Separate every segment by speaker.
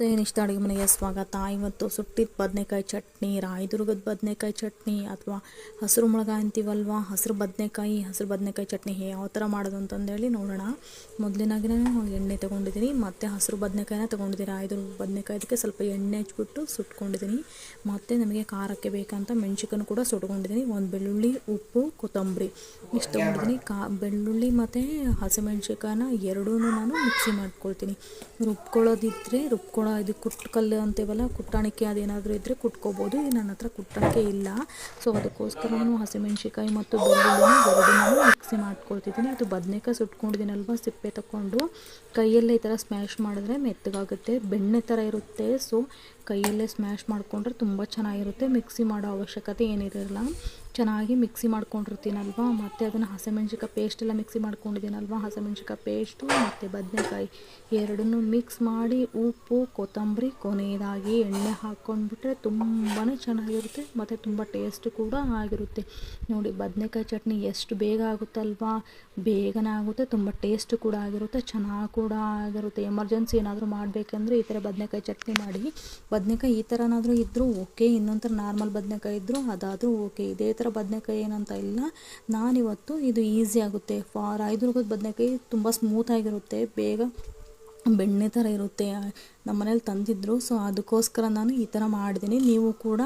Speaker 1: ನಮಸ್ತೆ ನಿಷ್ಠ ಅಡುಗೆ ಮನೆಗೆ ಸ್ವಾಗತ. ಇವತ್ತು ಸುಟ್ಟಿದ ಬದನೆಕಾಯಿ ಚಟ್ನಿ, ರಾಯದುರ್ಗದ ಬದನೆಕಾಯಿ ಚಟ್ನಿ ಅಥವಾ ಹಸಿರು ಮುಳಗ ಅಂತೀವಲ್ವ? ಹಸಿರು ಬದನೆಕಾಯಿ ಹಸಿರು ಬದನೆಕಾಯಿ ಚಟ್ನಿ ಯಾವ ಥರ ಮಾಡೋದು ಅಂತಂದೇಳಿ ನೋಡೋಣ. ಮೊದಲಿನಾಗಿನೇ ಎಣ್ಣೆ ತೊಗೊಂಡಿದ್ದೀನಿ ಮತ್ತು ಹಸಿರು ಬದನೆಕಾಯಿನ ತೊಗೊಂಡಿದ್ದೀನಿ ರಾಯದುರ್ಗ ಬದನೆಕಾಯಿದಕ್ಕೆ ಸ್ವಲ್ಪ ಎಣ್ಣೆ ಹಚ್ಬಿಟ್ಟು ಸುಟ್ಕೊಂಡಿದ್ದೀನಿ ಮತ್ತು ನಮಗೆ ಖಾರಕ್ಕೆ ಬೇಕಂತ ಮೆಣಸಿಕನ್ನು ಕೂಡ ಸುಟ್ಕೊಂಡಿದ್ದೀನಿ ಒಂದು ಬೆಳ್ಳುಳ್ಳಿ, ಉಪ್ಪು, ಕೊತ್ತಂಬರಿ ಇಷ್ಟು ತೊಗೊಂಡಿದ್ದೀನಿ ಕಾ, ಬೆಳ್ಳುಳ್ಳಿ ಮತ್ತು ಹಸಿಮೆಣ್ಸಿಕಾಯನ್ನ ಎರಡೂ ನಾನು ಮಿಕ್ಸಿ ಮಾಡ್ಕೊಳ್ತೀನಿ. ರುಬ್ಕೊಳ್ಳೋದಿದ್ದರೆ ರುಬ್ಕೊಳ್ಳೋ ಇದು ಕುಟ್ಕಲ್ಲು ಅಂತೀವಲ್ಲ, ಕುಟ್ಟಾಣಿಕೆ ಅದೇನಾದರೂ ಇದ್ದರೆ ಕುಟ್ಕೋಬೋದು. ನನ್ನ ಹತ್ರ ಕುಟ್ಟಾಣಿಕೆ ಇಲ್ಲ. ಸೊ ಅದಕ್ಕೋಸ್ಕರ ನಾನು ಹಸಿಮೆಣ್ಸಿಕಾಯಿ ಮತ್ತು ಬೆಳ್ಳುಳ್ಳಿನ ಎರಡು ನಾನು ಮಿಕ್ಸಿ ಮಾಡ್ಕೊಳ್ತಿದ್ದೀನಿ. ಇದು ಬದನೆಕಾಯಿ ಸುಟ್ಕೊಂಡಿದ್ದೀನಲ್ವ, ಸಿಪ್ಪೆ ತಗೊಂಡು ಕೈಯಲ್ಲೇ ಈ ಥರ ಸ್ಮ್ಯಾಶ್ ಮಾಡಿದ್ರೆ ಮೆತ್ತಗಾಗುತ್ತೆ, ಬೆಣ್ಣೆ ಥರ ಇರುತ್ತೆ. ಸೊ ಕೈಯಲ್ಲೇ ಸ್ಮ್ಯಾಶ್ ಮಾಡಿಕೊಂಡ್ರೆ ತುಂಬ ಚೆನ್ನಾಗಿರುತ್ತೆ. ಮಿಕ್ಸಿ ಮಾಡೋ ಅವಶ್ಯಕತೆ ಏನಿರಲ್ಲ. ಚೆನ್ನಾಗಿ ಮಿಕ್ಸಿ ಮಾಡ್ಕೊಂಡಿರ್ತೀನಲ್ವ? ಮತ್ತು ಅದನ್ನು ಹಸಿಮೆಣ್ಸಿಕಾಯಿ ಪೇಸ್ಟ್ ಎಲ್ಲ ಮಿಕ್ಸಿ ಮಾಡ್ಕೊಂಡಿದ್ದೀನಲ್ವ? ಹಸಿಮೆಣ್ಸಿಕಾಯಿ ಪೇಸ್ಟು ಮತ್ತು ಬದನೆಕಾಯಿ ಎರಡನ್ನೂ ಮಿಕ್ಸ್ ಮಾಡಿ ಉಪ್ಪು, ಕೊತ್ತಂಬರಿ, ಕೊನೆಯದಾಗಿ ಎಣ್ಣೆ ಹಾಕ್ಕೊಂಡ್ಬಿಟ್ರೆ ತುಂಬಾ ಚೆನ್ನಾಗಿರುತ್ತೆ, ಮತ್ತು ತುಂಬ ಟೇಸ್ಟ್ ಕೂಡ ಆಗಿರುತ್ತೆ. ನೋಡಿ, ಬದನೆಕಾಯಿ ಚಟ್ನಿ ಎಷ್ಟು ಬೇಗ ಆಗುತ್ತಲ್ವಾ? ಬೇಗನೇ ಆಗುತ್ತೆ, ತುಂಬ ಟೇಸ್ಟ್ ಕೂಡ ಆಗಿರುತ್ತೆ, ಚೆನ್ನಾಗಿ ಕೂಡ ಆಗಿರುತ್ತೆ. ಎಮರ್ಜೆನ್ಸಿ ಏನಾದರೂ ಮಾಡಬೇಕಂದ್ರೆ ಈ ಥರ ಬದನೆಕಾಯಿ ಚಟ್ನಿ ಮಾಡಿ. ಬದನೆಕಾಯಿ ಈ ಥರನಾದರೂ ಇದ್ದರೂ ಓಕೆ ಇನ್ನೊಂಥರ ಥರ ನಾರ್ಮಲ್ ಬದನೆಕಾಯಿ ಇದ್ದರೂ ಅದಾದರೂ ಓಕೆ ಇದೇ ಥರ ಬದನೆಕಾಯಿ ಏನಂತ ಇಲ್ಲ. ನಾನಿವತ್ತು ಇದು ಈಸಿ ಆಗುತ್ತೆ. ಫಾರ್ ಐದು ರೂಪಾಯಿ ಬದನೆಕಾಯಿ ತುಂಬ ಸ್ಮೂತಾಗಿರುತ್ತೆ ಬೇಗ ಬೆಣ್ಣೆ ಥರ ಇರುತ್ತೆ ನಮ್ಮ ಮನೇಲಿ ತಂದಿದ್ದರು ಸೊ ಅದಕ್ಕೋಸ್ಕರ ನಾನು ಈ ಥರ ಮಾಡಿದ್ದೀನಿ. ನೀವು ಕೂಡ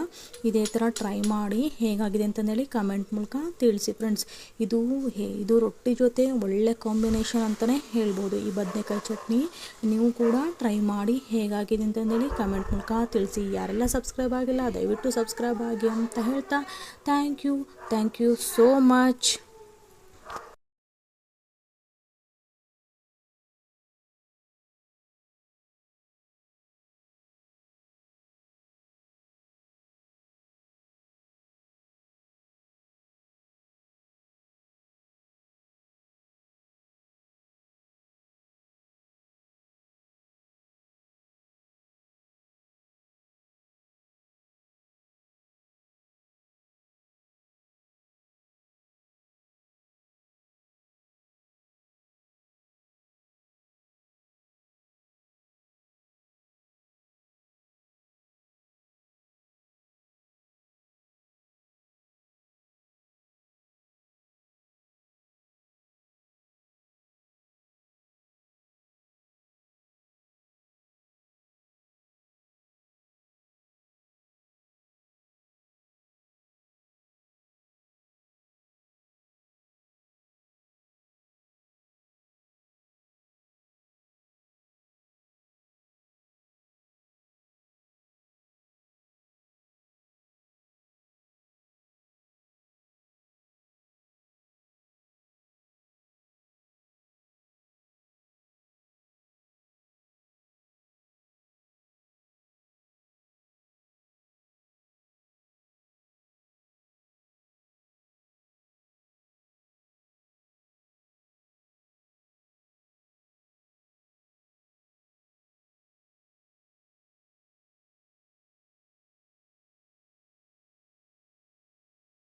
Speaker 1: ಇದೇ ಥರ ಟ್ರೈ ಮಾಡಿ ಹೇಗಾಗಿದೆ ಅಂತಂದೇಳಿ ಕಮೆಂಟ್ ಮೂಲಕ ತಿಳಿಸಿ ಫ್ರೆಂಡ್ಸ್ ಇದು ಹೇ, ಇದು ರೊಟ್ಟಿ ಜೊತೆ ಒಳ್ಳೆ ಕಾಂಬಿನೇಷನ್ ಅಂತಲೇ ಹೇಳ್ಬೋದು ಈ ಬದನೆಕಾಯಿ ಚಟ್ನಿ. ನೀವು ಕೂಡ ಟ್ರೈ ಮಾಡಿ ಹೇಗಾಗಿದೆ ಅಂತಂದೇಳಿ ಕಮೆಂಟ್ ಮೂಲಕ ತಿಳಿಸಿ. ಯಾರೆಲ್ಲ ಸಬ್ಸ್ಕ್ರೈಬ್ ಆಗಿಲ್ಲ, ದಯವಿಟ್ಟು ಸಬ್ಸ್ಕ್ರೈಬ್ ಆಗಿ ಅಂತ ಹೇಳ್ತಾ thank you thank you so much